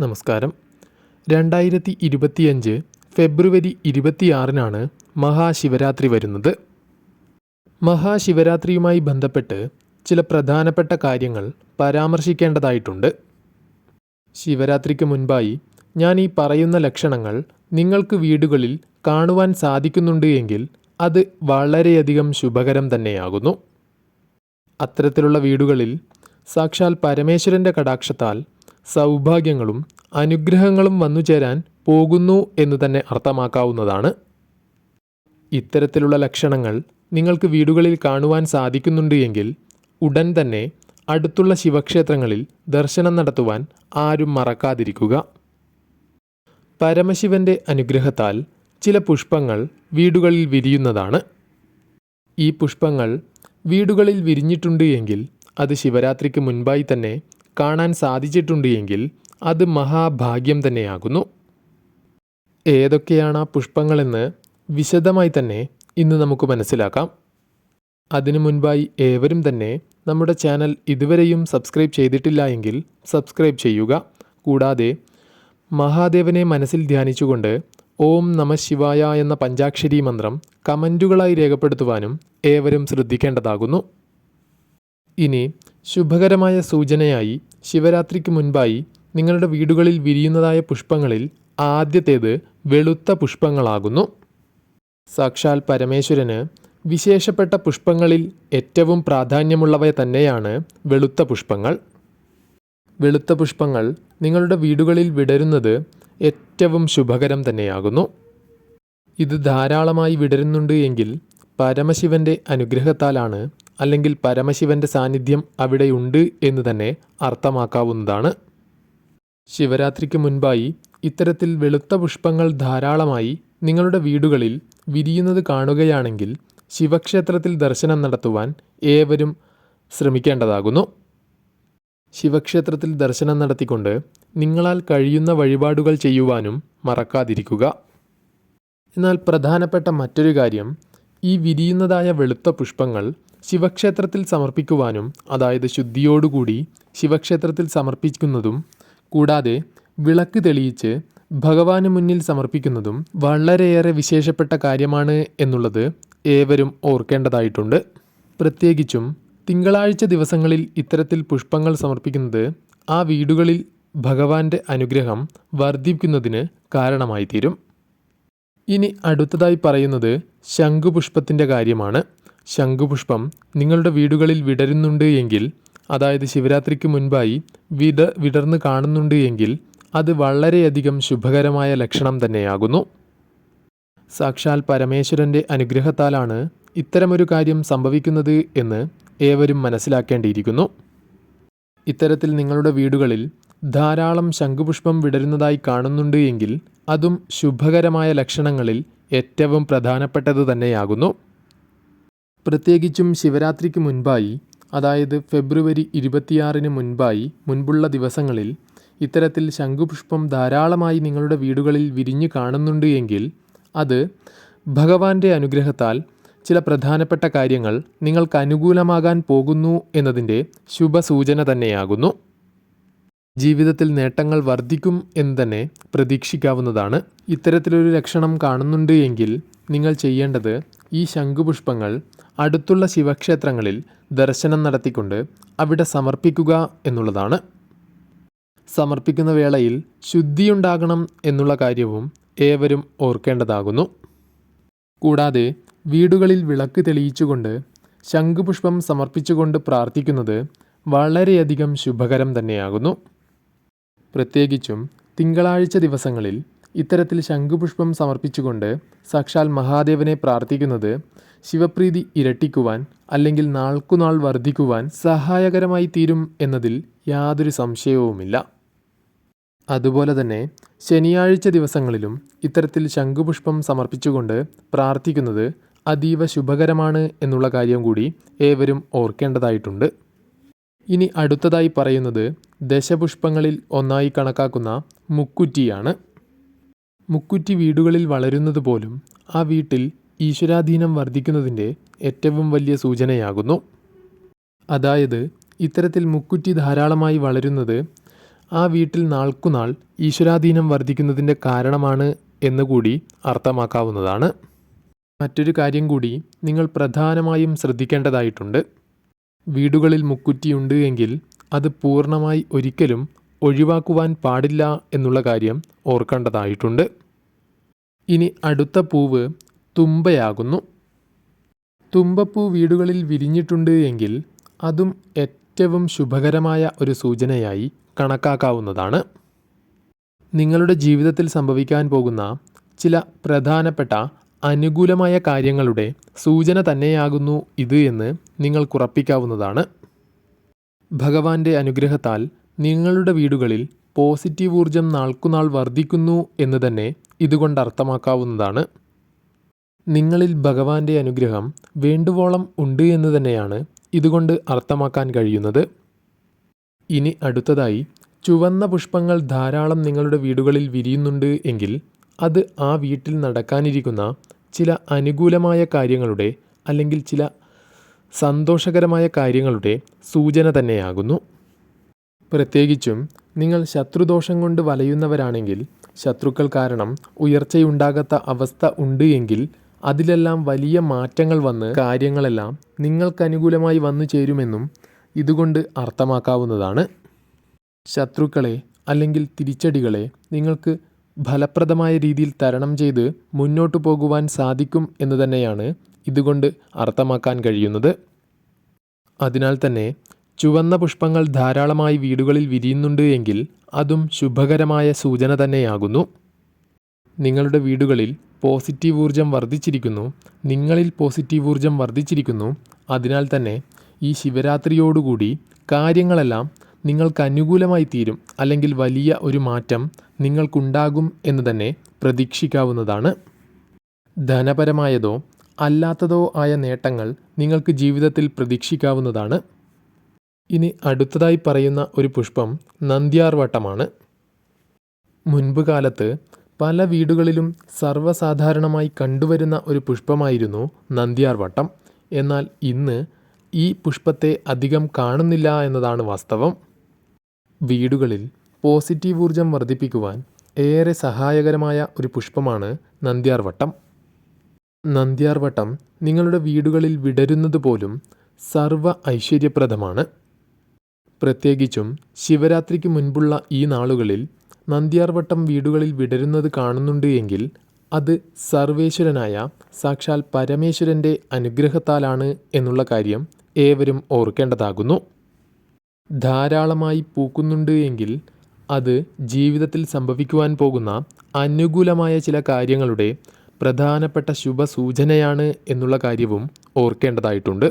നമസ്കാരം. രണ്ടായിരത്തി ഇരുപത്തിയഞ്ച് ഫെബ്രുവരി ഇരുപത്തിയാറിനാണ് മഹാശിവരാത്രി വരുന്നത്. മഹാശിവരാത്രിയുമായി ബന്ധപ്പെട്ട് ചില പ്രധാനപ്പെട്ട കാര്യങ്ങൾ പരാമർശിക്കേണ്ടതായിട്ടുണ്ട്. ശിവരാത്രിക്ക് മുൻപായി ഞാൻ ഈ പറയുന്ന ലക്ഷണങ്ങൾ നിങ്ങൾക്ക് വീടുകളിൽ കാണുവാൻ സാധിക്കുന്നുണ്ട് എങ്കിൽ അത് വളരെയധികം ശുഭകരം തന്നെയാകുന്നു. അത്തരത്തിലുള്ള വീടുകളിൽ സാക്ഷാൽ പരമേശ്വരന്റെ കടാക്ഷത്താൽ സൗഭാഗ്യങ്ങളും അനുഗ്രഹങ്ങളും വന്നുചേരാൻ പോകുന്നു എന്ന് തന്നെ അർത്ഥമാക്കാവുന്നതാണ്. ഇത്തരത്തിലുള്ള ലക്ഷണങ്ങൾ നിങ്ങൾക്ക് വീടുകളിൽ കാണുവാൻ സാധിക്കുന്നുണ്ട് എങ്കിൽ ഉടൻ തന്നെ അടുത്തുള്ള ശിവക്ഷേത്രങ്ങളിൽ ദർശനം നടത്തുവാൻ ആരും മറക്കാതിരിക്കുക. പരമശിവന്റെ അനുഗ്രഹത്താൽ ചില പുഷ്പങ്ങൾ വീടുകളിൽ വിരിയുന്നതാണ്. ഈ പുഷ്പങ്ങൾ വീടുകളിൽ വിരിഞ്ഞിട്ടുണ്ട് എങ്കിൽ അത് ശിവരാത്രിക്ക് മുൻപായി തന്നെ കാണാൻ സാധിച്ചിട്ടുണ്ട് എങ്കിൽ അത് മഹാഭാഗ്യം തന്നെയാകുന്നു. ഏതൊക്കെയാണ് ആ പുഷ്പങ്ങളെന്ന് വിശദമായി തന്നെ ഇന്ന് നമുക്ക് മനസ്സിലാക്കാം. അതിനു മുൻപായി ഏവരും തന്നെ നമ്മുടെ ചാനൽ ഇതുവരെയും സബ്സ്ക്രൈബ് ചെയ്തിട്ടില്ല എങ്കിൽ സബ്സ്ക്രൈബ് ചെയ്യുക. കൂടാതെ മഹാദേവനെ മനസ്സിൽ ധ്യാനിച്ചുകൊണ്ട് ഓം നമ ശിവായ എന്ന പഞ്ചാക്ഷരി മന്ത്രം കമന്റുകളായി രേഖപ്പെടുത്തുവാനും ഏവരും ശ്രദ്ധിക്കേണ്ടതാകുന്നു. ഇനി ശുഭകരമായ സൂചനയായി ശിവരാത്രിക്ക് മുൻപായി നിങ്ങളുടെ വീടുകളിൽ വിരിയുന്നതായ പുഷ്പങ്ങളിൽ ആദ്യത്തേത് വെളുത്ത പുഷ്പങ്ങളാകുന്നു. സാക്ഷാൽ പരമേശ്വരന് വിശേഷപ്പെട്ട പുഷ്പങ്ങളിൽ ഏറ്റവും പ്രാധാന്യമുള്ളവ തന്നെയാണ് വെളുത്ത പുഷ്പങ്ങൾ. വെളുത്ത പുഷ്പങ്ങൾ നിങ്ങളുടെ വീടുകളിൽ വിടരുന്നത് ഏറ്റവും ശുഭകരം തന്നെയാകുന്നു. ഇത് ധാരാളമായി വിടരുന്നുണ്ട് എങ്കിൽ പരമശിവന്റെ അനുഗ്രഹത്താലാണ് അല്ലെങ്കിൽ പരമശിവന്റെ സാന്നിധ്യം അവിടെയുണ്ട് എന്ന് തന്നെ അർത്ഥമാക്കാവുന്നതാണ്. ശിവരാത്രിക്ക് മുൻപായി ഇത്തരത്തിൽ വെളുത്ത പുഷ്പങ്ങൾ ധാരാളമായി നിങ്ങളുടെ വീടുകളിൽ വിരിയുന്നത് കാണുകയാണെങ്കിൽ ശിവക്ഷേത്രത്തിൽ ദർശനം നടത്തുവാൻ ഏവരും ശ്രമിക്കേണ്ടതാകുന്നു. ശിവക്ഷേത്രത്തിൽ ദർശനം നടത്തിക്കൊണ്ട് നിങ്ങളാൽ കഴിയുന്ന വഴിപാടുകൾ ചെയ്യുവാനും മറക്കാതിരിക്കുക. എന്നാൽ പ്രധാനപ്പെട്ട മറ്റൊരു കാര്യം ഈ വിരിയുന്നതായ വെളുത്ത പുഷ്പങ്ങൾ ശിവക്ഷേത്രത്തിൽ സമർപ്പിക്കുവാനും അതായത് ശുദ്ധിയോടുകൂടി ശിവക്ഷേത്രത്തിൽ സമർപ്പിക്കുന്നതും കൂടാതെ വിളക്ക് തെളിയിച്ച് ഭഗവാന് മുന്നിൽ സമർപ്പിക്കുന്നതും വളരെയേറെ വിശേഷപ്പെട്ട കാര്യമാണ് എന്നുള്ളത് ഏവരും ഓർക്കേണ്ടതായിട്ടുണ്ട്. പ്രത്യേകിച്ചും തിങ്കളാഴ്ച ദിവസങ്ങളിൽ ഇത്തരത്തിൽ പുഷ്പങ്ങൾ സമർപ്പിക്കുന്നത് ആ വീടുകളിൽ ഭഗവാന്റെ അനുഗ്രഹം വർദ്ധിക്കുന്നതിന് കാരണമായി തീരും ഇനി അടുത്തതായി പറയുന്നത് ശംഖുപുഷ്പത്തിന്റെ കാര്യമാണ്. ശംഖുപുഷ്പം നിങ്ങളുടെ വീടുകളിൽ വിടരുന്നുണ്ട് എങ്കിൽ അതായത് ശിവരാത്രിക്ക് മുൻപായി വിട വിടർന്ന് കാണുന്നുണ്ട് എങ്കിൽ അത് വളരെയധികം ശുഭകരമായ ലക്ഷണം തന്നെയാകുന്നു. സാക്ഷാൽ പരമേശ്വരന്റെ അനുഗ്രഹത്താലാണ് ഇത്തരമൊരു കാര്യം സംഭവിക്കുന്നത് എന്ന് ഏവരും മനസ്സിലാക്കേണ്ടിയിരിക്കുന്നു. ഇത്തരത്തിൽ നിങ്ങളുടെ വീടുകളിൽ ധാരാളം ശംഖുപുഷ്പം വിടരുന്നതായി കാണുന്നുണ്ട് എങ്കിൽ അതും ശുഭകരമായ ലക്ഷണങ്ങളിൽ ഏറ്റവും പ്രധാനപ്പെട്ടത് തന്നെയാകുന്നു. പ്രത്യേകിച്ചും ശിവരാത്രിക്ക് മുൻപായി അതായത് ഫെബ്രുവരി ഇരുപത്തിയാറിന് മുൻപായി മുൻപുള്ള ദിവസങ്ങളിൽ ഇത്തരത്തിൽ ശംഖുപുഷ്പം ധാരാളമായി നിങ്ങളുടെ വീടുകളിൽ വിരിഞ്ഞു കാണുന്നുണ്ട് എങ്കിൽ അത് ഭഗവാന്റെ അനുഗ്രഹത്താൽ ചില പ്രധാനപ്പെട്ട കാര്യങ്ങൾ നിങ്ങൾക്ക് അനുകൂലമാകാൻ പോകുന്നു എന്നതിന്റെ ശുഭസൂചന തന്നെയാകുന്നു. ജീവിതത്തിൽ നേട്ടങ്ങൾ വർദ്ധിക്കും എന്ന് തന്നെ പ്രതീക്ഷിക്കാവുന്നതാണ്. ഇത്തരത്തിലൊരു ലക്ഷണം കാണുന്നുണ്ട് എങ്കിൽ നിങ്ങൾ ചെയ്യേണ്ടത് ഈ ശംഖുപുഷ്പങ്ങൾ അടുത്തുള്ള ശിവക്ഷേത്രങ്ങളിൽ ദർശനം നടത്തിക്കൊണ്ട് അവിടെ സമർപ്പിക്കുക എന്നുള്ളതാണ്. സമർപ്പിക്കുന്ന വേളയിൽ ശുദ്ധിയുണ്ടാകണം എന്നുള്ള കാര്യവും ഏവരും ഓർക്കേണ്ടതാകുന്നു. കൂടാതെ വീടുകളിൽ വിളക്ക് തെളിയിച്ചുകൊണ്ട് ശംഖുപുഷ്പം സമർപ്പിച്ചുകൊണ്ട് പ്രാർത്ഥിക്കുന്നത് വളരെയധികം ശുഭകരം തന്നെയാകുന്നു. പ്രത്യേകിച്ചും തിങ്കളാഴ്ച ദിവസങ്ങളിൽ ഇത്തരത്തിൽ ശംഖുപുഷ്പം സമർപ്പിച്ചുകൊണ്ട് സാക്ഷാൽ മഹാദേവനെ പ്രാർത്ഥിക്കുന്നത് ശിവപ്രീതി ഇരട്ടിക്കുവാൻ അല്ലെങ്കിൽ നാൾക്കുനാൾ വർദ്ധിക്കുവാൻ സഹായകരമായി തീരും എന്നതിൽ യാതൊരു സംശയവുമില്ല. അതുപോലെ തന്നെ ശനിയാഴ്ച ദിവസങ്ങളിലും ഇത്തരത്തിൽ ശംഖുപുഷ്പം സമർപ്പിച്ചുകൊണ്ട് പ്രാർത്ഥിക്കുന്നത് അതീവ ശുഭകരമാണ് എന്നുള്ള കാര്യം കൂടി ഏവരും ഓർക്കേണ്ടതായിട്ടുണ്ട്. ഇനി അടുത്തതായി പറയുന്നത് ദശപുഷ്പങ്ങളിൽ ഒന്നായി കണക്കാക്കുന്ന മുക്കുറ്റിയാണ്. മുക്കുറ്റി വീടുകളിൽ വളരുന്നത് പോലും ആ വീട്ടിൽ ഈശ്വരാധീനം വർദ്ധിക്കുന്നതിന്റെ ഏറ്റവും വലിയ സൂചനയാകുന്നു. അതായത് ഇത്തരത്തിൽ മുക്കുറ്റി ധാരാളമായി വളരുന്നത് ആ വീട്ടിൽ നാൾക്കുനാൾ ഈശ്വരാധീനം വർദ്ധിക്കുന്നതിന്റെ കാരണമാണ് എന്നുകൂടി അർത്ഥമാക്കാവുന്നതാണ്. മറ്റൊരു കാര്യം കൂടി നിങ്ങൾ പ്രധാനമായും ശ്രദ്ധിക്കേണ്ടതായിട്ടുണ്ട്. വീടുകളിൽ മുക്കുറ്റിയുണ്ട് എങ്കിൽ അത് പൂർണമായി ഒരിക്കലും ഒഴിവാക്കുവാൻ പാടില്ല എന്നുള്ള കാര്യം ഓർക്കേണ്ടതായിട്ടുണ്ട്. ഇനി അടുത്ത പൂവ് തുമ്പയാകുന്നു. തുമ്പപ്പൂ വീടുകളിൽ വിരിഞ്ഞിട്ടുണ്ട് എങ്കിൽ അതും ഏറ്റവും ശുഭകരമായ ഒരു സൂചനയായി കണക്കാക്കാവുന്നതാണ്. നിങ്ങളുടെ ജീവിതത്തിൽ സംഭവിക്കാൻ പോകുന്ന ചില പ്രധാനപ്പെട്ട അനുകൂലമായ കാര്യങ്ങളുടെ സൂചന തന്നെയാകുന്നു ഇത് എന്ന് നിങ്ങൾക്കുറപ്പിക്കാവുന്നതാണ് ഭഗവാന്റെ അനുഗ്രഹത്താൽ നിങ്ങളുടെ വീടുകളിൽ പോസിറ്റീവ് ഊർജം നാൾക്കുനാൾ വർദ്ധിക്കുന്നു എന്ന് തന്നെ ഇതുകൊണ്ട് അർത്ഥമാക്കാവുന്നതാണ്. നിങ്ങളിൽ ഭഗവാന്റെ അനുഗ്രഹം വേണ്ടുവോളം ഉണ്ട് എന്ന് തന്നെയാണ് ഇതുകൊണ്ട് അർത്ഥമാക്കാൻ കഴിയുന്നത്. ഇനി അടുത്തതായി ചുവന്ന പുഷ്പങ്ങൾ ധാരാളം നിങ്ങളുടെ വീടുകളിൽ വിരിയുന്നുണ്ട് എങ്കിൽ അത് ആ വീട്ടിൽ നടക്കാനിരിക്കുന്ന ചില അനുകൂലമായ കാര്യങ്ങളുടെ അല്ലെങ്കിൽ ചില സന്തോഷകരമായ കാര്യങ്ങളുടെ സൂചന തന്നെയാകുന്നു. പ്രത്യേകിച്ചും നിങ്ങൾ ശത്രുദോഷം കൊണ്ട് വലയുന്നവരാണെങ്കിൽ ശത്രുക്കൾ കാരണം ഉയർച്ചയുണ്ടാകാത്ത അവസ്ഥ ഉണ്ട് എങ്കിൽ അതിലെല്ലാം വലിയ മാറ്റങ്ങൾ വന്ന് കാര്യങ്ങളെല്ലാം നിങ്ങൾക്ക് അനുകൂലമായി വന്നു ചേരുമെന്നും ഇതുകൊണ്ട് അർത്ഥമാക്കാവുന്നതാണ്. ശത്രുക്കളെ അല്ലെങ്കിൽ തിരിച്ചടികളെ നിങ്ങൾക്ക് ഫലപ്രദമായ രീതിയിൽ തരണം ചെയ്ത് മുന്നോട്ടു പോകുവാൻ സാധിക്കും എന്ന് തന്നെയാണ് ഇതുകൊണ്ട് അർത്ഥമാക്കാൻ കഴിയുന്നത്. അതിനാൽ തന്നെ ചുവന്ന പുഷ്പങ്ങൾ ധാരാളമായി വീടുകളിൽ വിരിയുന്നുണ്ട് എങ്കിൽ അതും ശുഭകരമായ സൂചന തന്നെയാകുന്നു. നിങ്ങളുടെ വീടുകളിൽ പോസിറ്റീവ് ഊർജം വർദ്ധിച്ചിരിക്കുന്നു നിങ്ങളിൽ പോസിറ്റീവ് ഊർജം വർദ്ധിച്ചിരിക്കുന്നു. അതിനാൽ തന്നെ ഈ ശിവരാത്രിയോടുകൂടി കാര്യങ്ങളെല്ലാം നിങ്ങൾക്ക് അനുകൂലമായി തീരും അല്ലെങ്കിൽ വലിയ ഒരു മാറ്റം നിങ്ങൾക്കുണ്ടാകും എന്ന് തന്നെ പ്രതീക്ഷിക്കാവുന്നതാണ്. ധനപരമായതോ അല്ലാത്തതോ ആയ നേട്ടങ്ങൾ നിങ്ങൾക്ക് ജീവിതത്തിൽ പ്രതീക്ഷിക്കാവുന്നതാണ്. ഇനി അടുത്തതായി പറയുന്ന ഒരു പുഷ്പം നന്ദ്യാർവട്ടമാണ്. മുൻപ് കാലത്ത് പല വീടുകളിലും സർവസാധാരണമായി കണ്ടുവരുന്ന ഒരു പുഷ്പമായിരുന്നു നന്ദിയാർവട്ടം എന്നാൽ ഇന്ന് ഈ പുഷ്പത്തെ അധികം കാണുന്നില്ല എന്നതാണ് വാസ്തവം. വീടുകളിൽ പോസിറ്റീവ് ഊർജം വർദ്ധിപ്പിക്കുവാൻ ഏറെ സഹായകരമായ ഒരു പുഷ്പമാണ് നന്ദ്യാർവട്ടം നന്ദ്യാർവട്ടം നിങ്ങളുടെ വീടുകളിൽ വിടരുന്നത് പോലും സർവ ഐശ്വര്യപ്രദമാണ്. പ്രത്യേകിച്ചും ശിവരാത്രിക്ക് മുൻപുള്ള ഈ നാളുകളിൽ നന്ദ്യാർവട്ടം വീടുകളിൽ വിടരുന്നത് കാണുന്നുണ്ട് എങ്കിൽ അത് സർവേശ്വരനായ സാക്ഷാൽ പരമേശ്വരന്റെ അനുഗ്രഹത്താലാണ് എന്നുള്ള കാര്യം ഏവരും ഓർക്കേണ്ടതാകുന്നു. ധാരാളമായി പൂക്കുന്നുണ്ട് എങ്കിൽ അത് ജീവിതത്തിൽ സംഭവിക്കുവാൻ പോകുന്ന അനുകൂലമായ ചില കാര്യങ്ങളുടെ പ്രധാനപ്പെട്ട ശുഭസൂചനയാണ് എന്നുള്ള കാര്യവും ഓർക്കേണ്ടതായിട്ടുണ്ട്.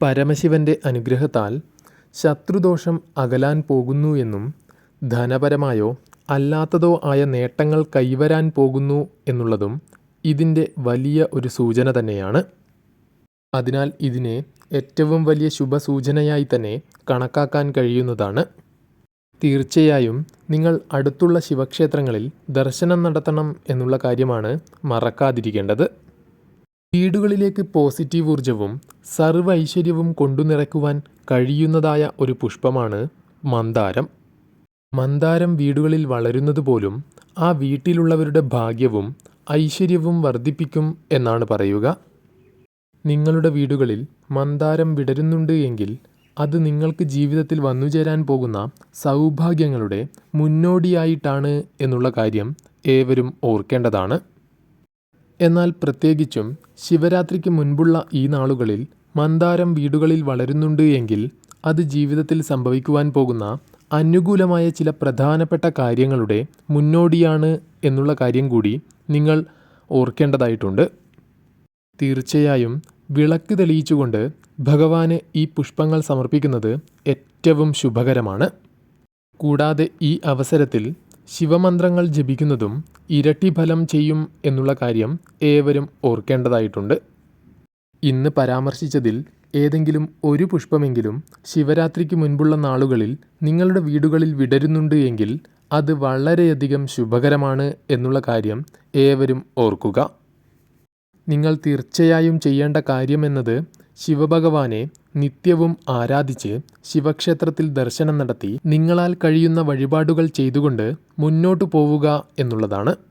പരമശിവന്റെ അനുഗ്രഹത്താൽ ശത്രുദോഷം അകലാൻ പോകുന്നു എന്നും ധനപരമായോ അല്ലാത്തതോ ആയ നേട്ടങ്ങൾ കൈവരാൻ പോകുന്നു എന്നുള്ളതും ഇതിന്റെ വലിയ ഒരു സൂചന തന്നെയാണ്. അതിനാൽ ഇതിനെ ഏറ്റവും വലിയ ശുഭസൂചനയായി തന്നെ കണക്കാക്കാൻ കഴിയുന്നതാണ്. തീർച്ചയായും നിങ്ങൾ അടുത്തുള്ള ശിവക്ഷേത്രങ്ങളിൽ ദർശനം നടത്തണം എന്നുള്ള കാര്യമാണ് മറക്കാതിരിക്കേണ്ടത്. വീടുകളിലേക്ക് പോസിറ്റീവ് ഊർജവും സർവ ഐശ്വര്യവും കൊണ്ടുനിറയ്ക്കുവാൻ കഴിയുന്നതായ ഒരു പുഷ്പമാണ് മന്ദാരം. മന്ദാരം വീടുകളിൽ വളരുന്നത് പോലും ആ വീട്ടിലുള്ളവരുടെ ഭാഗ്യവും ഐശ്വര്യവും വർദ്ധിപ്പിക്കും എന്നാണ് പറയുക. നിങ്ങളുടെ വീടുകളിൽ മന്ദാരം വിടരുന്നുണ്ട് എങ്കിൽ അത് നിങ്ങൾക്ക് ജീവിതത്തിൽ വന്നുചേരാൻ പോകുന്ന സൗഭാഗ്യങ്ങളുടെ മുന്നോടിയായിട്ടാണ് എന്നുള്ള കാര്യം ഏവരും ഓർക്കേണ്ടതാണ്. എന്നാൽ പ്രത്യേകിച്ചും ശിവരാത്രിക്ക് മുൻപുള്ള ഈ നാളുകളിൽ മന്ദാരം വീടുകളിൽ വളരുന്നുണ്ട് എങ്കിൽ അത് ജീവിതത്തിൽ സംഭവിക്കുവാൻ പോകുന്ന അനുകൂലമായ ചില പ്രധാനപ്പെട്ട കാര്യങ്ങളുടെ മുന്നോടിയാണ് എന്നുള്ള കാര്യം കൂടി നിങ്ങൾ ഓർക്കേണ്ടതായിട്ടുണ്ട്. തീർച്ചയായും വിളക്ക് തെളിയിച്ചുകൊണ്ട് ഭഗവാന് ഈ പുഷ്പങ്ങൾ സമർപ്പിക്കുന്നത് ഏറ്റവും ശുഭകരമാണ്. കൂടാതെ ഈ അവസരത്തിൽ ശിവമന്ത്രങ്ങൾ ജപിക്കുന്നതും ഇരട്ടി ഫലം ചെയ്യും എന്നുള്ള കാര്യം ഏവരും ഓർക്കേണ്ടതായിട്ടുണ്ട്. ഇന്ന് പരാമർശിച്ചതിൽ ഏതെങ്കിലും ഒരു പുഷ്പമെങ്കിലും ശിവരാത്രിക്ക് മുൻപുള്ള നാളുകളിൽ നിങ്ങളുടെ വീടുകളിൽ വിടരുന്നുണ്ട് എങ്കിൽ അത് വളരെയധികം ശുഭകരമാണ് എന്നുള്ള കാര്യം ഏവരും ഓർക്കുക. നിങ്ങൾ തീർച്ചയായും ചെയ്യേണ്ട കാര്യമെന്നത് ശിവഭഗവാനെ നിത്യവും ആരാധിച്ച് ശിവക്ഷേത്രത്തിൽ ദർശനം നടത്തി നിങ്ങളാൽ കഴിയുന്ന വഴിപാടുകൾ ചെയ്തുകൊണ്ട് മുന്നോട്ടു പോവുക എന്നുള്ളതാണ്.